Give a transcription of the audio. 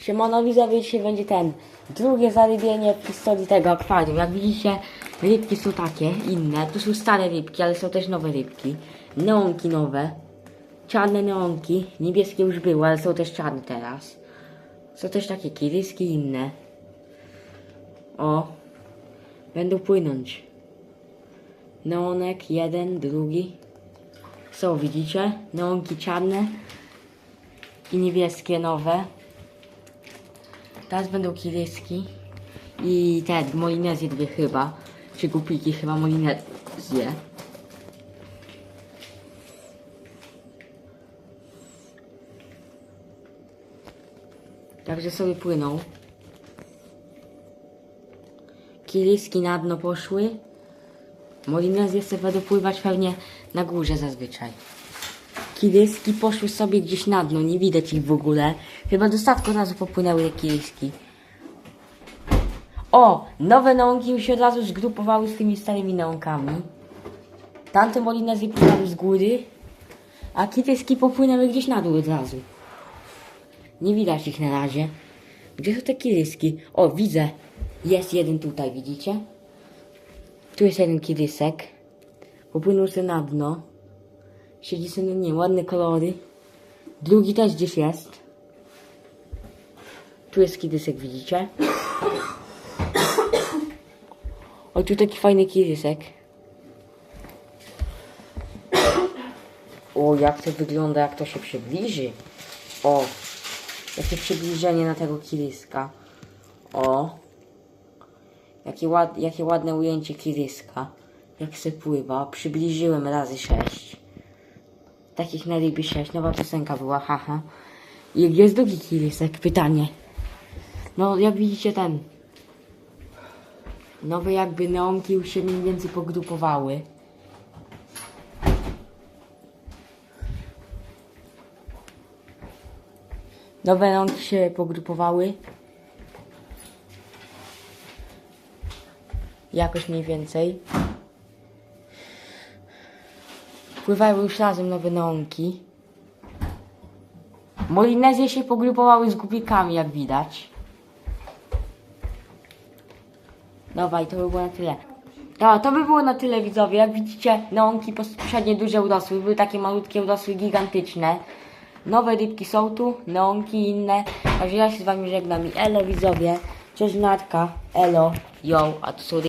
Siemano widzowie, dzisiaj będzie ten drugie zarybienie w historii tego akwarium. Jak widzicie, rybki są takie, inne. To są stare rybki, ale są też nowe rybki. Neonki nowe. Czarne neonki. Niebieskie już były, ale są też czarne teraz. Są też takie kiryski inne. O. Będą płynąć. Neonek, jeden, drugi. Są, widzicie? Neonki czarne i niebieskie nowe. Teraz będą kiryski i te molinezje dwie chyba. Czy gupiki chyba molinezje. Także sobie płyną. Kiryski na dno poszły. Molinezje sobie będą pływać pewnie na górze zazwyczaj. Kiryski poszły sobie gdzieś na dno, nie widać ich w ogóle. Chyba do statku od razu popłynęły te kiryski. O! Nowe neonki już się od razu zgrupowały z tymi starymi neonkami. Tamte molinezje płynęły z góry, a kiryski popłynęły gdzieś na dół od razu. Nie widać ich na razie. Gdzie są te kiryski? O, widzę. Jest jeden tutaj, widzicie? Tu jest jeden kirysek. Popłynął sobie na dno. Siedzi sobie nim, ładne kolory. Drugi też gdzieś jest. Tu jest kirysek, widzicie? O, tu taki fajny kirysek. O, jak to wygląda, jak to się przybliży. O, jakie przybliżenie na tego kiryska. O, jakie, ład, jakie ładne ujęcie kiryska. Jak se pływa. Przybliżyłem razy sześć. Takich na rybie sześć. Nowa piosenka była, haha. I jest drugi kirysek? Pytanie. No, jak widzicie ten. Nowe jakby neonki już się mniej więcej pogrupowały. Nowe neonki się pogrupowały. Jakoś mniej więcej. Pływają już razem nowe neonki. Molinezje się pogrupowały z gubikami, jak widać. Dawaj, to by było na tyle. Dobra, to by było na tyle widzowie. Jak widzicie, neonki poprzednie duże urosły. Były takie malutkie, urosły gigantyczne. Nowe rybki są tu, neonki inne. Także ja się z wami żegnam elo widzowie. Cześć Natka, elo, yo, a to są